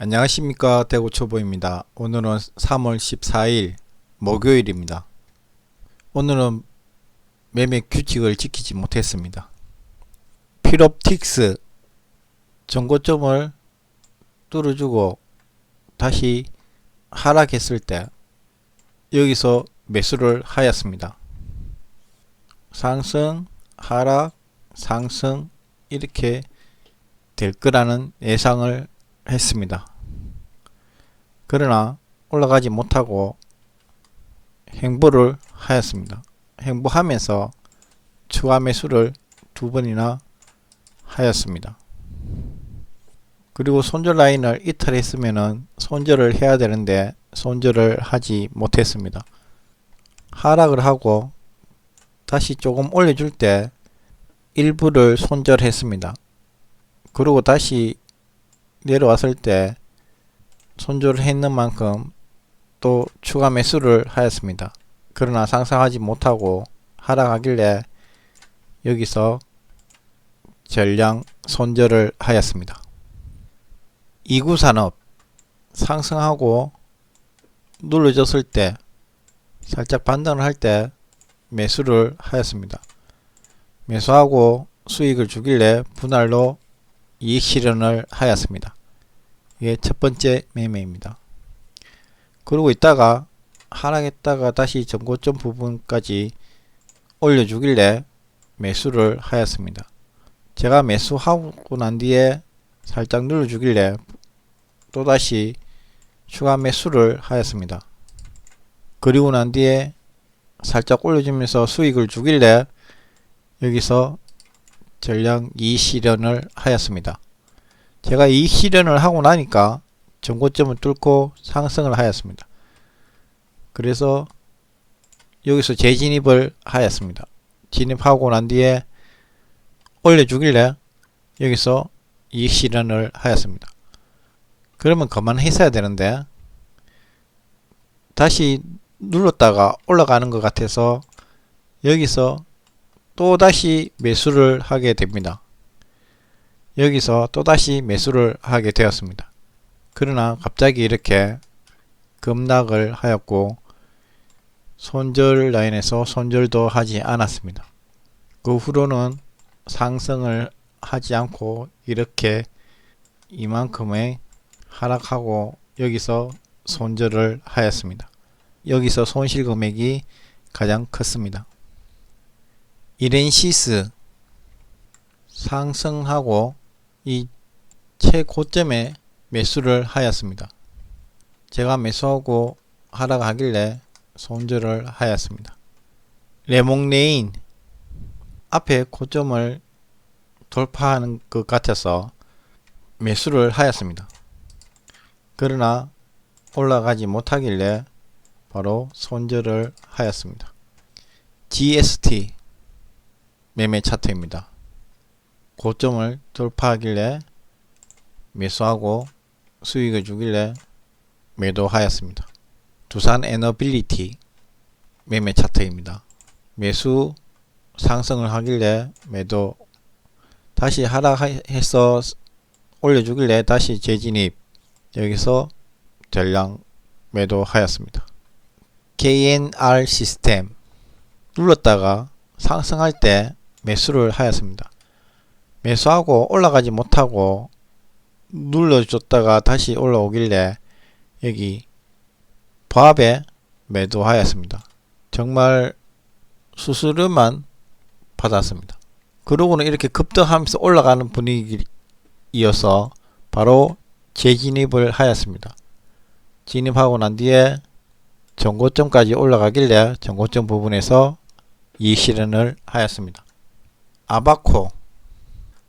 안녕하십니까 대구 초보입니다. 오늘은 3월 14일 목요일입니다. 오늘은 매매 규칙을 지키지 못했습니다. 필옵틱스 정고점을 뚫어주고 다시 하락했을 때 여기서 매수를 하였습니다. 상승, 하락, 상승 이렇게 될 거라는 예상을 했습니다. 그러나 올라가지 못하고 행보를 하였습니다. 행보하면서 추가 매수를 두 번이나 하였습니다. 그리고 손절 라인을 이탈했으면은 손절을 해야 되는데 손절을 하지 못했습니다. 하락을 하고 다시 조금 올려줄 때 일부를 손절했습니다. 그리고 다시 내려왔을 때 손절을 했는 만큼 또 추가 매수를 하였습니다. 그러나 상승하지 못하고 하락하길래 여기서 전량 손절을 하였습니다. 이구산업 상승하고 눌러졌을 때 살짝 반등을 할 때 매수를 하였습니다. 매수하고 수익을 주길래 분할로 이익 실현을 하였습니다. 이게 첫 번째 매매입니다. 그러고 있다가 하락했다가 다시 전고점 부분까지 올려주길래 매수를 하였습니다. 제가 매수하고 난 뒤에 살짝 눌러주길래 또다시 추가 매수를 하였습니다. 그리고 난 뒤에 살짝 올려주면서 수익을 주길래 여기서 전량 이익실현을 하였습니다. 제가 이익실현을 하고 나니까 전고점을 뚫고 상승을 하였습니다. 그래서 여기서 재진입을 하였습니다. 진입하고 난 뒤에 올려주길래 여기서 이익 실현을 하였습니다. 그러면 그만했어야 되는데 다시 눌렀다가 올라가는 것 같아서 여기서 또다시 매수를 하게 됩니다. 여기서 또다시 매수를 하게 되었습니다. 그러나 갑자기 이렇게 급락을 하였고 손절 라인에서 손절도 하지 않았습니다. 그 후로는 상승을 하지 않고 이렇게 이만큼의 하락하고 여기서 손절을 하였습니다. 여기서 손실 금액이 가장 컸습니다. 이렌시스 상승하고 이 최고점에 매수를 하였습니다. 제가 매수하고 하락하길래 손절을 하였습니다. 레몽레인 앞에 고점을 돌파하는 것 같아서 매수를 하였습니다. 그러나 올라가지 못하길래 바로 손절을 하였습니다. GST 매매 차트입니다. 고점을 돌파하길래 매수하고 수익을 주길래 매도하였습니다. 두산 에너빌리티 매매 차트입니다. 매수 상승을 하길래 매도 다시 하락해서 올려주길래 다시 재진입 여기서 전량 매도하였습니다. KNR 시스템 눌렀다가 상승할 때 매수를 하였습니다. 매수하고 올라가지 못하고 눌러줬다가 다시 올라오길래 여기 보합에 매도하였습니다. 정말 수수료만 받았습니다. 그러고는 이렇게 급등하면서 올라가는 분위기이어서 바로 재진입을 하였습니다. 진입하고 난 뒤에 전고점까지 올라가길래 전고점 부분에서 이 실현을 하였습니다. 아바코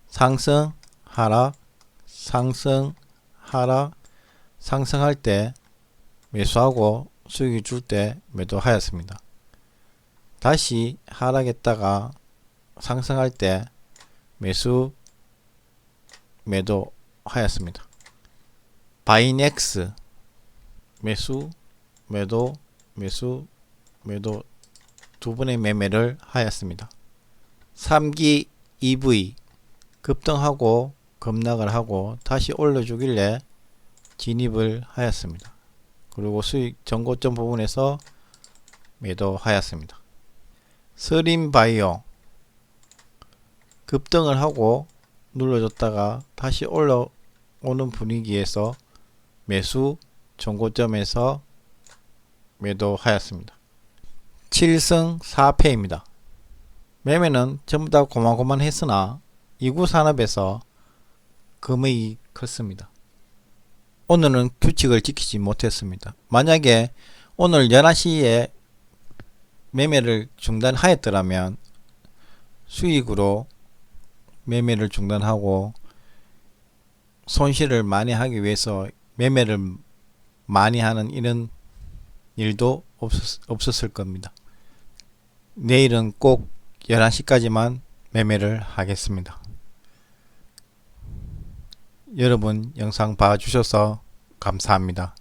상승 하락 상승 하락 상승할 때 매수하고 수익이 줄 때 매도하였습니다. 다시 하락했다가 상승할 때 매수 매도하였습니다. 바이넥스 매수 매도 매수 매도 두 번의 매매를 하였습니다. 3기 EV 급등하고 급락을 하고 다시 올려주길래 진입을 하였습니다. 그리고 수익 전고점 부분에서 매도하였습니다. 스림바이오 급등을 하고 눌러줬다가 다시 올라오는 분위기에서 매수 전고점에서 매도하였습니다. 7승 4패입니다. 매매는 전부 다 고만고만 했으나 이구 산업에서 금액이 컸습니다. 오늘은 규칙을 지키지 못했습니다. 만약에 오늘 11시에 매매를 중단하였더라면 수익으로 매매를 중단하고 손실을 많이 하기 위해서 매매를 많이 하는 이런 일도 없었, 없었을 겁니다. 내일은 꼭 11시까지만 매매를 하겠습니다. 여러분 영상 봐주셔서 감사합니다.